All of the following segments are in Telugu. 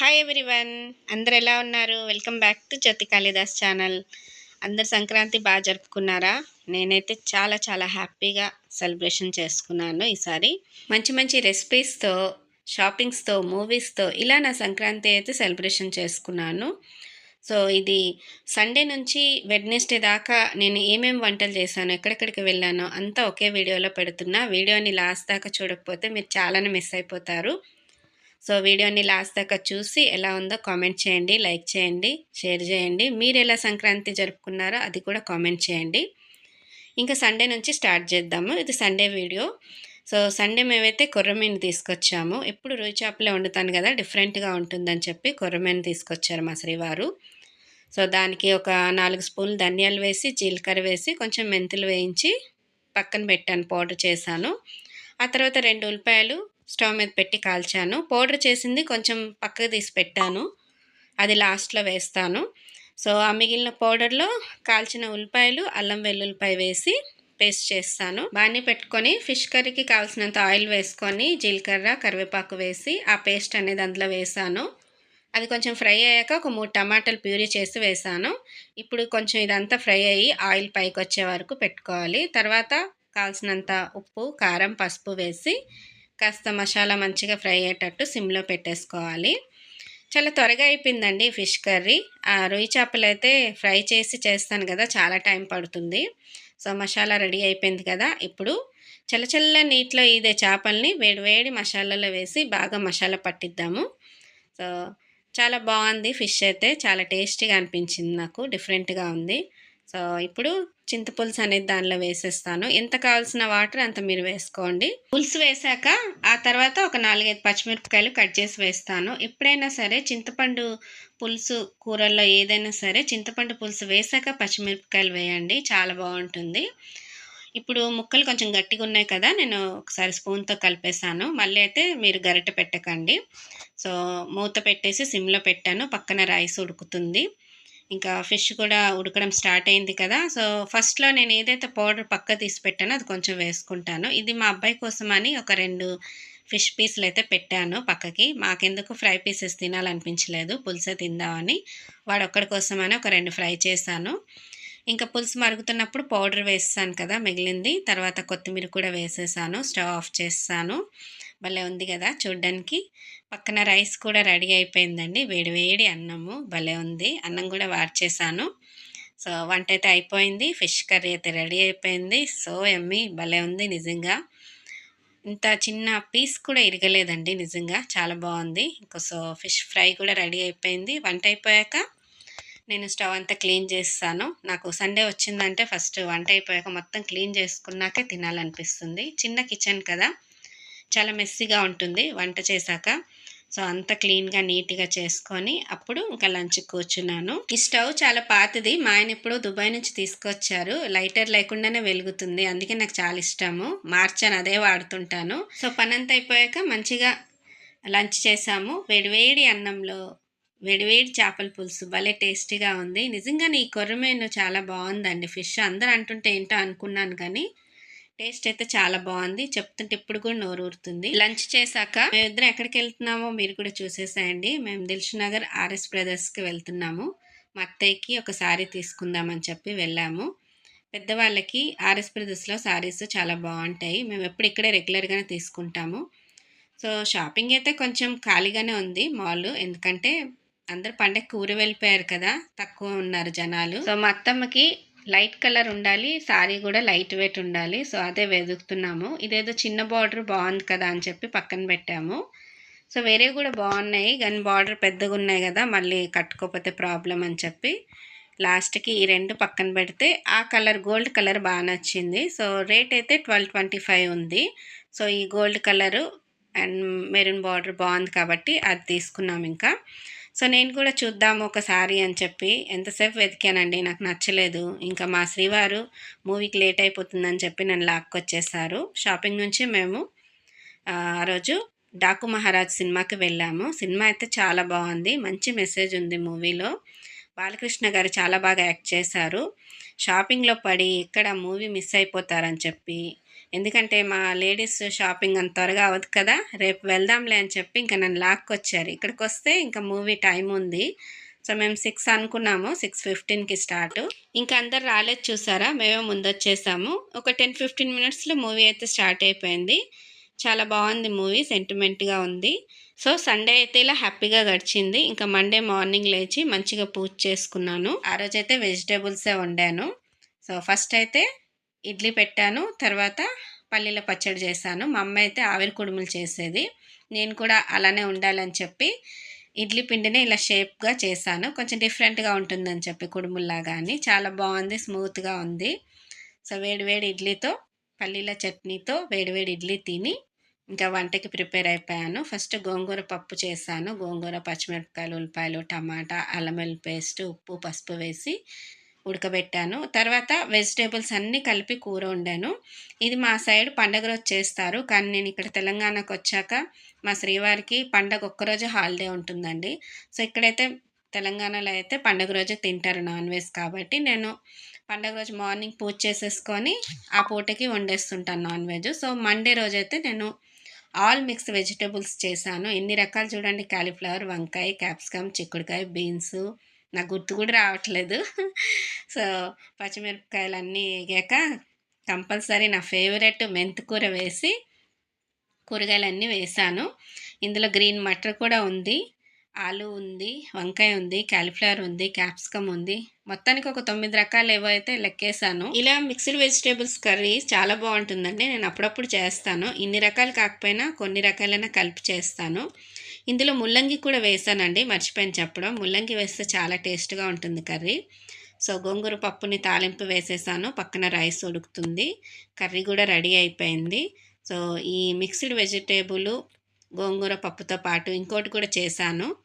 హాయ్ ఎవ్రీవన్ అందరు ఎలా ఉన్నారు? Welcome back to Jyothi Kalidas channel అందరు సంక్రాంతి బాగా జరుపుకున్నారా? నేనైతే చాలా చాలా హ్యాపీగా సెలబ్రేషన్ చేసుకున్నాను ఈసారి. మంచి మంచి రెసిపీస్తో షాపింగ్స్తో మూవీస్తో ఇలా నా సంక్రాంతి అయితే సెలబ్రేషన్ చేసుకున్నాను. సో ఇది సండే నుంచి వెడ్నెస్డే దాకా నేను ఏమేమి వంటలు చేశాను ఎక్కడెక్కడికి వెళ్ళానో అంతా ఒకే వీడియోలో పెడుతున్నా. వీడియోని లాస్ట్ దాకా చూడకపోతే మీరు చాలానే మిస్ అయిపోతారు. సో వీడియోని లాస్ట్ దాకా చూసి ఎలా ఉందో కామెంట్ చేయండి లైక్ చేయండి షేర్ చేయండి. మీరు ఎలా సంక్రాంతి జరుపుకున్నారో అది కూడా కామెంట్ చేయండి. ఇంకా సండే నుంచి స్టార్ట్ చేద్దాము. ఇది సండే వీడియో. సో సండే మేమైతే కొర్రమీను తీసుకొచ్చాము. ఎప్పుడు రుయి చేపలే వండుతాను కదా డిఫరెంట్గా ఉంటుందని చెప్పి కొర్రమీను తీసుకొచ్చారు మా శ్రీవారు. సో దానికి ఒక నాలుగు స్పూన్లు ధనియాలు వేసి జీలకర్ర వేసి కొంచెం మెంతులు వేయించి పక్కన పెట్టాను పౌడర్ చేశాను. ఆ తర్వాత రెండు ఉల్లిపాయలు స్టవ్ మీద పెట్టి కాల్చాను. పౌడర్ చేసింది కొంచెం పక్కకు తీసి పెట్టాను. అది లాస్ట్లో వేస్తాను. సో ఆ మిగిలిన పౌడర్లో కాల్చిన ఉల్లిపాయలు అల్లం వెల్లుల్లిపాయ వేసి పేస్ట్ చేస్తాను. బాగానే పెట్టుకొని ఫిష్ కర్రీకి కావాల్సినంత ఆయిల్ వేసుకొని జీలకర్ర కరివేపాకు వేసి ఆ పేస్ట్ అనేది అందులో వేసాను. అది కొంచెం ఫ్రై అయ్యాక ఒక మూడు టమాటాలు ప్యూరీ చేసి వేసాను. ఇప్పుడు కొంచెం ఇదంతా ఫ్రై అయ్యి ఆయిల్ పైకి వచ్చే వరకు పెట్టుకోవాలి. తర్వాత కావాల్సినంత ఉప్పు కారం పసుపు వేసి కాస్త మసాలా మంచిగా ఫ్రై అయ్యేటట్టు సిమ్లో పెట్టేసుకోవాలి. చాలా త్వరగా అయిపోయిందండి ఫిష్ కర్రీ. ఆ రొయ్యి చేపలు అయితే ఫ్రై చేసి చేస్తాను కదా చాలా టైం పడుతుంది. సో మసాలా రెడీ అయిపోయింది కదా ఇప్పుడు చల్ల చల్ల నీటిలో ఇదే చేపల్ని వేడివేడి మసాలాలో వేసి బాగా మసాలా పట్టిద్దాము. సో చాలా బాగుంది ఫిష్ అయితే చాలా టేస్టీగా అనిపించింది నాకు డిఫరెంట్గా ఉంది. సో ఇప్పుడు చింతపులుసు అనేది దానిలో వేసేస్తాను. ఎంత కావాల్సిన వాటర్ అంత మీరు వేసుకోండి. పులుసు వేసాక ఆ తర్వాత ఒక నాలుగైదు పచ్చిమిరపకాయలు కట్ చేసి వేస్తాను. ఎప్పుడైనా సరే చింతపండు పులుసు కూరల్లో ఏదైనా సరే చింతపండు పులుసు వేసాక పచ్చిమిరపకాయలు వేయండి. చాలా బాగుంటుంది. ఇప్పుడు ముక్కలు కొంచెం గట్టిగా ఉన్నాయి కదా నేను ఒకసారి స్పూన్తో కలిపేసాను మళ్ళీ అయితే మీరు గరిటె పెట్టకండి. సో మూత పెట్టేసి సిమ్లో పెట్టాను. పక్కన రైస్ ఉడుకుతుంది. ఇంకా ఫిష్ కూడా ఉడకడం స్టార్ట్ అయింది కదా. సో ఫస్ట్లో నేను ఏదైతే పౌడర్ పక్క తీసి పెట్టానో అది కొంచెం వేసుకుంటాను. ఇది మా అబ్బాయి కోసం అని ఒక రెండు ఫిష్ పీసులు అయితే పెట్టాను పక్కకి. మాకెందుకు ఫ్రై పీసెస్ తినాలనిపించలేదు. పులుసే తిందామని వాడు ఒక్కడి కోసమని ఒక రెండు ఫ్రై చేశాను. ఇంకా పులుసు మరుగుతున్నప్పుడు పౌడర్ వేసాను కదా మిగిలింది. తర్వాత కొత్తిమీర కూడా వేసేసాను. స్టవ్ ఆఫ్ చేస్తాను. భలే ఉంది కదా చూడ్డానికి. పక్కన రైస్ కూడా రెడీ అయిపోయిందండి. వేడివేడి అన్నము. భలే ఉంది. అన్నం కూడా వార్చేసాను సో వంట అయితే అయిపోయింది. ఫిష్ కర్రీ అయితే రెడీ అయిపోయింది. సో ఎమ్మి భలే ఉంది నిజంగా. ఇంత చిన్న పీస్ కూడా ఇరగలేదండి నిజంగా. చాలా బాగుంది. ఇంకా సో ఫిష్ ఫ్రై కూడా రెడీ అయిపోయింది. వంట అయిపోయాక నేను స్టవ్ అంతా క్లీన్ చేస్తాను. నాకు సండే వచ్చిందంటే ఫస్ట్ వంట అయిపోయాక మొత్తం క్లీన్ చేసుకున్నాకే తినాలనిపిస్తుంది. చిన్న కిచెన్ కదా చాలా మెస్సీగా ఉంటుంది వంట చేశాక. సో అంత క్లీన్గా నీట్గా చేసుకొని అప్పుడు ఇంకా లంచ్ కూర్చున్నాను. ఈ స్టవ్ చాలా పాతది. మా ఆయన ఇప్పుడు దుబాయ్ నుంచి తీసుకొచ్చారు. లైటర్ లేకుండానే వెలుగుతుంది. అందుకే నాకు చాలా ఇష్టము. మార్చాను అదే వాడుతుంటాను. సో పనంత అయిపోయాక మంచిగా లంచ్ చేసాము వేడివేడి అన్నంలో వేడివేడి చేపల పులుసు భలే టేస్టీగా ఉంది. నిజంగా నీ కొర్రమేను చాలా బాగుందండి ఫిష్. అందరూ అంటుంటే ఏంటో అనుకున్నాను కానీ టేస్ట్ అయితే చాలా బాగుంది. చెప్తుంటే ఇప్పుడు కూడా నోరు ఊరుతుంది. లంచ్ చేశాక మేమిద్దరం ఎక్కడికి వెళ్తున్నామో మీరు కూడా చూసేసాయండి. మేము దిల్షు నగర్ ఆర్ఎస్ బ్రదర్స్కి వెళ్తున్నాము. మా అత్తయ్యకి ఒక శారీ తీసుకుందామని చెప్పి వెళ్ళాము. పెద్దవాళ్ళకి ఆర్ఎస్ బ్రదర్స్లో శారీస్ చాలా బాగుంటాయి. మేము ఎప్పుడు ఇక్కడే రెగ్యులర్గానే తీసుకుంటాము. సో షాపింగ్ అయితే కొంచెం ఖాళీగానే ఉంది మాల్. ఎందుకంటే అందరు పండగకి ఊరు వెళ్ళిపోయారు కదా తక్కువ ఉన్నారు జనాలు. సో మా అత్తమ్మకి లైట్ కలర్ ఉండాలి సారీ కూడా లైట్ వెయిట్ ఉండాలి. సో అదే వెతుకుతున్నాము. ఇదేదో చిన్న బార్డర్ బాగుంది కదా అని చెప్పి పక్కన పెట్టాము. సో వేరే కూడా బాగున్నాయి. కానీ బార్డర్ పెద్దగా ఉన్నాయి కదా మళ్ళీ కట్టుకోకపోతే ప్రాబ్లం అని చెప్పి లాస్ట్కి ఈ రెండు పక్కన పెడితే ఆ కలర్ గోల్డ్ కలర్ బాగా నచ్చింది. సో రేట్ అయితే ట్వెల్వ్ ట్వంటీ ఫైవ్ ఉంది. సో ఈ gold colour and maroon border బాగుంది కాబట్టి అది తీసుకున్నాం ఇంకా. సో నేను కూడా చూద్దాము ఒకసారి అని చెప్పి ఎంతసేపు వెతికానండి నాకు నచ్చలేదు. ఇంకా మా శ్రీవారు మూవీకి లేట్ అయిపోతుందని చెప్పి నన్ను లాక్కొచ్చేసారు. షాపింగ్ నుంచి మేము ఆ రోజు డాకు మహారాజ్ సినిమాకి వెళ్ళాము. సినిమా అయితే చాలా బాగుంది. మంచి మెసేజ్ ఉంది మూవీలో. బాలకృష్ణ గారు చాలా బాగా యాక్ట్ చేశారు. షాపింగ్లో పడి ఎక్కడ మూవీ మిస్ అయిపోతారని చెప్పి ఎందుకంటే మా లేడీస్ షాపింగ్ అంత త్వరగా అవ్వదు కదా రేపు వెళ్దాంలే అని చెప్పి ఇంకా నన్ను లాక్కొచ్చారు. ఇక్కడికి వస్తే ఇంకా మూవీ టైం ఉంది. సో మేము సిక్స్ అనుకున్నాము సిక్స్ ఫిఫ్టీన్కి స్టార్ట్. ఇంకా అందరు రాలేదు చూసారా? మేమే ముందు వచ్చేసాము ఒక టెన్ ఫిఫ్టీన్ మినిట్స్లో మూవీ అయితే స్టార్ట్ అయిపోయింది. చాలా బాగుంది మూవీ సెంటిమెంట్గా ఉంది. సో సండే అయితే ఇలా హ్యాపీగా గడిచింది. ఇంకా మండే మార్నింగ్ లేచి మంచిగా పూజ చేసుకున్నాను. ఆ రోజైతే వెజిటేబుల్సే వండాను. సో ఫస్ట్ అయితే ఇడ్లీ పెట్టాను తర్వాత పల్లీల పచ్చడి చేశాను. మా అమ్మ అయితే ఆవిరి కుడుములు చేసేది. నేను కూడా అలానే ఉండాలని చెప్పి ఇడ్లీ పిండిని ఇలా షేప్గా చేశాను. కొంచెం డిఫరెంట్గా ఉంటుందని చెప్పి కుడుముల్లాగా అని చాలా బాగుంది స్మూత్గా ఉంది. సో వేడివేడి ఇడ్లీతో పల్లీల చట్నీతో వేడివేడి ఇడ్లీ తిని ఇంకా వంటకి ప్రిపేర్ అయిపోయాను. ఫస్ట్ గోంగూర పప్పు చేశాను. గోంగూర పచ్చిమిరపకాయలు ఉల్లిపాయలు టమాటా అల్లం వెల్లి పేస్ట్ ఉప్పు పసుపు వేసి ఉడకబెట్టాను. తర్వాత వెజిటేబుల్స్ అన్నీ కలిపి కూర వండాను. ఇది మా సైడ్ పండగ రోజు చేస్తారు. కానీ నేను ఇక్కడ తెలంగాణకు వచ్చాక మా శ్రీవారికి పండగ ఒక్కరోజు హాలిడే ఉంటుందండి. సో ఇక్కడైతే తెలంగాణలో అయితే పండగ రోజు తింటారు నాన్ వెజ్ కాబట్టి నేను పండగ రోజు మార్నింగ్ పూజ చేసేసుకొని ఆ పూటకి వండేస్తుంటాను నాన్ వెజ్. సో మండే రోజు అయితే నేను ఆల్ మిక్స్ వెజిటేబుల్స్ చేశాను. ఎన్ని రకాలు చూడండి. కాలీఫ్లవర్ వంకాయ క్యాప్సికమ్ చిక్కుడుకాయ బీన్స్ నాకు గుర్తు కూడా రావట్లేదు. సో పచ్చిమిరపకాయలు అన్నీ వేగాక కంపల్సరీ నా ఫేవరెట్ మెంతికూర వేసి కూరగాయలన్నీ వేసాను. ఇందులో గ్రీన్ మటర్ కూడా ఉంది ఆలు ఉంది వంకాయ ఉంది క్యాలిఫ్లవర్ ఉంది క్యాప్సికమ్ ఉంది. మొత్తానికి ఒక తొమ్మిది రకాలు ఏవో అయితే లెక్కేసాను ఇలా మిక్స్డ్ వెజిటేబుల్స్ కర్రీ చాలా బాగుంటుందండి. నేను అప్పుడప్పుడు చేస్తాను. ఇన్ని రకాలు కాకపోయినా కొన్ని రకాలైనా కలిపి చేస్తాను. ఇందులో ముల్లంగి కూడా వేసానండి మర్చిపోయాను చెప్పడం. ముల్లంగి వేస్తే చాలా టేస్ట్గా ఉంటుంది కర్రీ. సో గోంగూర పప్పుని తాలింపు వేసేసాను. పక్కన రైస్ ఉడుకుతుంది. కర్రీ కూడా రెడీ అయిపోయింది. సో ఈ మిక్స్డ్ వెజిటేబుల్ గోంగూర పప్పుతో పాటు ఇంకోటి కూడా చేశాను.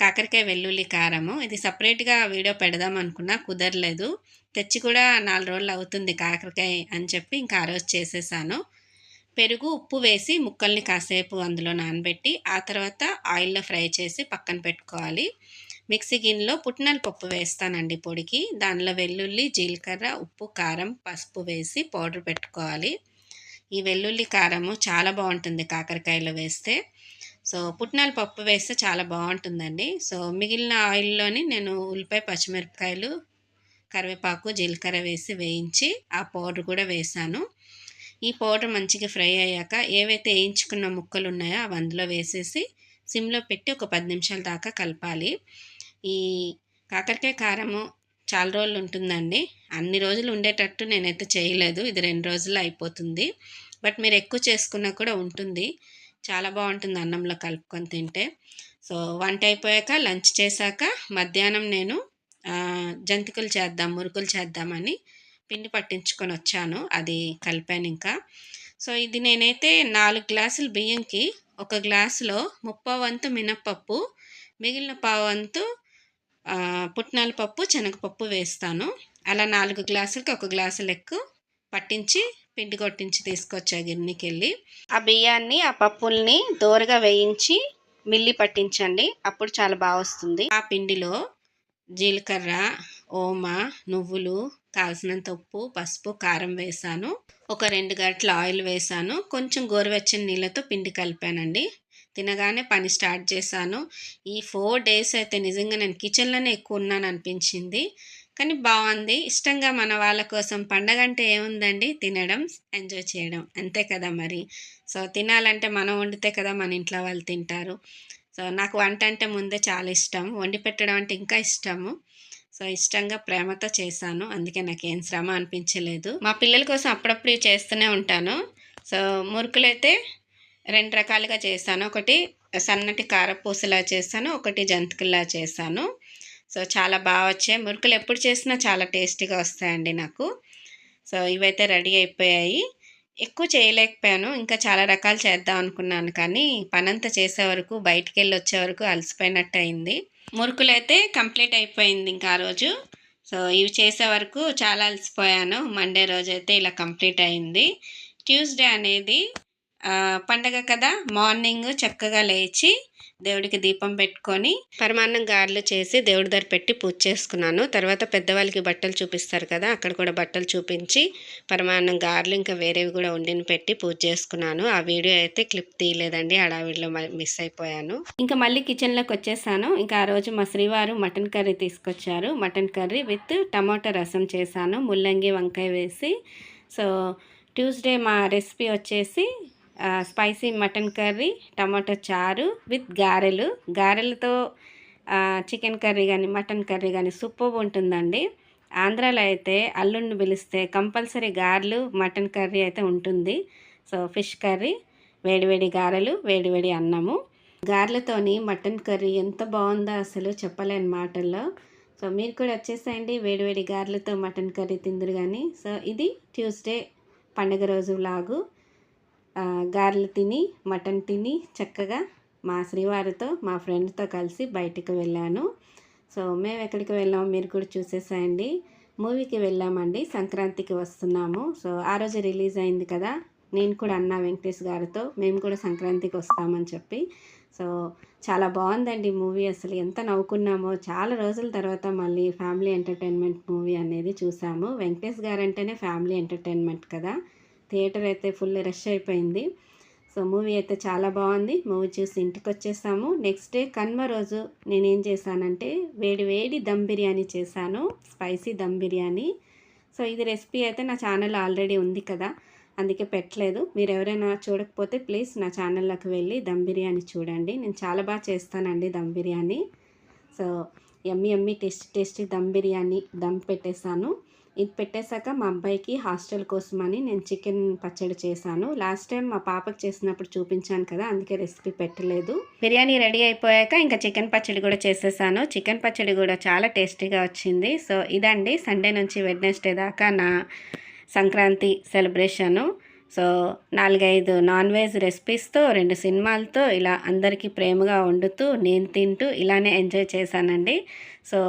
కాకరకాయ వెల్లుల్లి కారము. ఇది సపరేట్గా వీడియో పెడదాం అనుకున్నా కుదరలేదు. తెచ్చి కూడా నాలుగు రోజులు అవుతుంది కాకరకాయ అని చెప్పి ఇంకా ఆ రోజు చేసేసాను. పెరుగు ఉప్పు వేసి ముక్కల్ని కాసేపు అందులో నానబెట్టి ఆ తర్వాత ఆయిల్లో ఫ్రై చేసి పక్కన పెట్టుకోవాలి. మిక్సీ గిన్నెలో పుట్నాల పప్పు వేస్తానండి పొడికి. దానిలో వెల్లుల్లి జీలకర్ర ఉప్పు కారం పసుపు వేసి పౌడర్ పెట్టుకోవాలి. ఈ వెల్లుల్లి కారము చాలా బాగుంటుంది కాకరకాయలో వేస్తే. సో పుట్నాల పప్పు వేస్తే చాలా బాగుంటుందండి. సో మిగిలిన ఆయిల్లోని నేను ఉల్లిపాయ పచ్చిమిరపకాయలు కరివేపాకు జీలకర్ర వేసి వేయించి ఆ పౌడర్ కూడా వేసాను. ఈ పౌడర్ మంచిగా ఫ్రై అయ్యాక ఏవైతే వేయించుకున్న ముక్కలు ఉన్నాయో అవి అందులో వేసేసి సిమ్లో పెట్టి ఒక పది నిమిషాల దాకా కలపాలి. ఈ కాకరకాయ కారము చాలా రోజులు ఉంటుందండి. అన్ని రోజులు ఉండేటట్టు నేనైతే చేయలేదు. ఇది రెండు రోజులు అయిపోతుంది. బట్ మీరు ఎక్కువ చేసుకున్నా కూడా ఉంటుంది. చాలా బాగుంటుంది అన్నంలో కలుపుకొని తింటే. సో వంట అయిపోయాక లంచ్ చేశాక మధ్యాహ్నం నేను జంతికలు చేద్దాం మురుకులు చేద్దామని పిండి పట్టించుకొని వచ్చాను. అది కలిపాను ఇంకా. సో ఇది నేనైతే నాలుగు గ్లాసులు బియ్యంకి ఒక గ్లాసులో ముప్పై వంతు మినప్పప్పు మిగిలిన పావంతు పుట్నాల పప్పు శనగపప్పు వేస్తాను. అలా నాలుగు గ్లాసులకి ఒక గ్లాసు లెక్కు పట్టించి పిండి కొట్టించి తీసుకొచ్చా గిన్నెకి వెళ్ళి ఆ బియ్యాన్ని ఆ పప్పుల్ని దోరగా వేయించి మిల్లి పట్టించండి. అప్పుడు చాలా బాగా వస్తుంది ఆ పిండిలో జీలకర్ర ఓమ నువ్వులు కాల్సినంత ఉప్పు పసుపు కారం వేసాను. ఒక రెండు గంటల ఆయిల్ వేసాను. కొంచెం గోరువెచ్చని నీళ్ళతో పిండి కలిపానండి. తినగానే పని స్టార్ట్ చేశాను. ఈ ఫోర్ డేస్ అయితే నిజంగా నేను కిచెన్లోనే ఎక్కువ ఉన్నాను అనిపించింది. కానీ బాగుంది. ఇష్టంగా మన వాళ్ళ కోసం పండగ అంటే ఏముందండి? తినడం ఎంజాయ్ చేయడం. అంతే కదా మరి. సో తినాలంటే మనం వండితే కదా మన ఇంట్లో వాళ్ళు తింటారు. సో నాకు వంట అంటే ముందే చాలా ఇష్టం. వండి పెట్టడం అంటే ఇంకా ఇష్టము. సో ఇష్టంగా ప్రేమతో చేశాను. అందుకే నాకు ఏం శ్రమ అనిపించలేదు. మా పిల్లల కోసం అప్పుడప్పుడు చేస్తూనే ఉంటాను. సో మురుకులు అయితే రెండు రకాలుగా చేశాను ఒకటి సన్నటి కారపూసలా చేశాను ఒకటి జంతికల్లా చేశాను సో చాలా బాగా వచ్చాయి. మురుకులు ఎప్పుడు చేసినా చాలా టేస్టీగా వస్తాయండి నాకు. సో ఇవైతే రెడీ అయిపోయాయి. ఎక్కువ చేయలేకపోయాను. ఇంకా చాలా రకాలు చేద్దాం అనుకున్నాను కానీ పనంతా చేసే వరకు బయటికి వెళ్ళి వచ్చే వరకు అలసిపోయినట్టు అయింది. మురుకులు అయితే కంప్లీట్ అయిపోయింది ఇంకా ఆ రోజు. సో ఇవి చేసే వరకు చాలా అలసిపోయాను. మండే రోజు అయితే ఇలా కంప్లీట్ అయింది. ట్యూస్డే అనేది పండగ కదా మార్నింగ్ చక్కగా లేచి దేవుడికి దీపం పెట్టుకొని పరమాన్నం గారెలు చేసి దేవుడి దగ్గర పెట్టి పూజ చేసుకున్నాను. తర్వాత పెద్దవాళ్ళకి బట్టలు చూపిస్తారు కదా అక్కడ కూడా బట్టలు చూపించి పరమాన్నం గారెలు ఇంకా వేరేవి కూడా వండిని పెట్టి పూజ చేసుకున్నాను. ఆ వీడియో అయితే క్లిప్ తీయలేదండి హడావిడిలో మిస్ అయిపోయాను. ఇంకా మళ్ళీ కిచెన్లోకి వచ్చేసాను. ఇంకా ఆ రోజు మా శ్రీవారు మటన్ కర్రీ తీసుకొచ్చారు. మటన్ కర్రీ విత్ టమాటా రసం చేశాను. ముల్లంగి వంకాయ వేసి సో ట్యూస్డే మా రెసిపీ వచ్చేసి స్పైసీ మటన్ కర్రీ టమాటో చారు విత్ గారెలు. గారెలతో చికెన్ కర్రీ కానీ మటన్ కర్రీ కానీ సూపర్ ఉంటుందండి. ఆంధ్రాలో అయితే అల్లుడిని పిలిస్తే కంపల్సరీ గారెలు మటన్ కర్రీ అయితే ఉంటుంది. సో ఫిష్ కర్రీ వేడివేడి గారెలు వేడివేడి అన్నము. గారెలతోని మటన్ కర్రీ ఎంత బాగుందో అసలు చెప్పలేని మాటల్లో. సో మీరు కూడా వచ్చేసేయండి వేడివేడి గారెలతో మటన్ కర్రీ తిందురు కానీ సో ఇది ట్యూస్డే పండుగ రోజు లాగు గారెలు తిని మటన్ తిని చక్కగా మా శ్రీవారితో మా ఫ్రెండ్తో కలిసి బయటికి వెళ్ళాను. సో మేము ఎక్కడికి వెళ్ళాము మీరు కూడా చూసేసాయండి. మూవీకి వెళ్ళామండి సంక్రాంతికి వస్తున్నాము. సో ఆ రోజు రిలీజ్ అయింది కదా నేను కూడా అన్నా వెంకటేష్ గారితో మేము కూడా సంక్రాంతికి వస్తామని చెప్పి. సో చాలా బాగుందండి మూవీ అసలు ఎంత నవ్వుకున్నామో. చాలా రోజుల తర్వాత మళ్ళీ ఫ్యామిలీ ఎంటర్టైన్మెంట్ మూవీ అనేది చూసాము. వెంకటేష్ గారు అంటేనే ఫ్యామిలీ ఎంటర్టైన్మెంట్ కదా. థియేటర్ అయితే ఫుల్ రష్ అయిపోయింది. సో మూవీ అయితే చాలా బాగుంది. మూవీ చూసి ఇంటికి వచ్చేసాము. నెక్స్ట్ డే కన్మ రోజు నేనేం చేశానంటే వేడి వేడి దమ్ బిర్యానీ చేశాను. స్పైసీ దమ్ బిర్యానీ. సో ఇది రెసిపీ అయితే నా ఛానల్ ఆల్రెడీ ఉంది కదా. అందుకే పెట్టలేదు. మీరు ఎవరైనా చూడకపోతే ప్లీజ్ నా ఛానల్లోకి వెళ్ళి దమ్ బిర్యానీ చూడండి. నేను చాలా బాగా చేస్తానండి dum biryani. So yummy yummy tasty tasty dum biryani dum పెట్టేశాను. ఇది పెట్టేశాక మా అబ్బాయికి హాస్టల్ కోసమని నేను చికెన్ పచ్చడి చేశాను. లాస్ట్ టైం మా పాపకి చేసినప్పుడు చూపించాను కదా అందుకే రెసిపీ పెట్టలేదు. బిర్యానీ రెడీ అయిపోయాక ఇంకా చికెన్ పచ్చడి కూడా చేసేసాను. చికెన్ పచ్చడి కూడా చాలా టేస్టీగా వచ్చింది. సో ఇదండి సండే నుంచి వెడ్నెస్డే దాకా నా సంక్రాంతి సెలబ్రేషను. సో నాలుగైదు నాన్ వెజ్ రెసిపీస్తో రెండు సినిమాలతో ఇలా అందరికీ ప్రేమగా వండుతూ నేను తింటూ ఇలానే ఎంజాయ్ చేశానండి. సో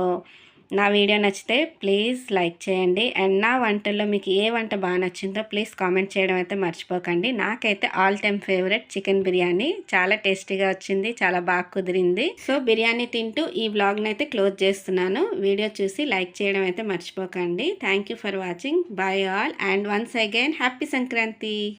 నా వీడియో నచ్చితే ప్లీజ్ లైక్ చేయండి. అండ్ నా వంటల్లో మీకు ఏ వంట బాగా నచ్చిందో ప్లీజ్ కామెంట్ చేయడం అయితే మర్చిపోకండి. నాకైతే all time favourite chicken biryani. చాలా టేస్టీగా వచ్చింది చాలా బాగా కుదిరింది. సో బిర్యానీ తింటూ ఈ వ్లాగ్ని అయితే క్లోజ్ చేస్తున్నాను. వీడియో చూసి లైక్ చేయడం అయితే మర్చిపోకండి. Thank you for watching bye all and once again happy Sankranti.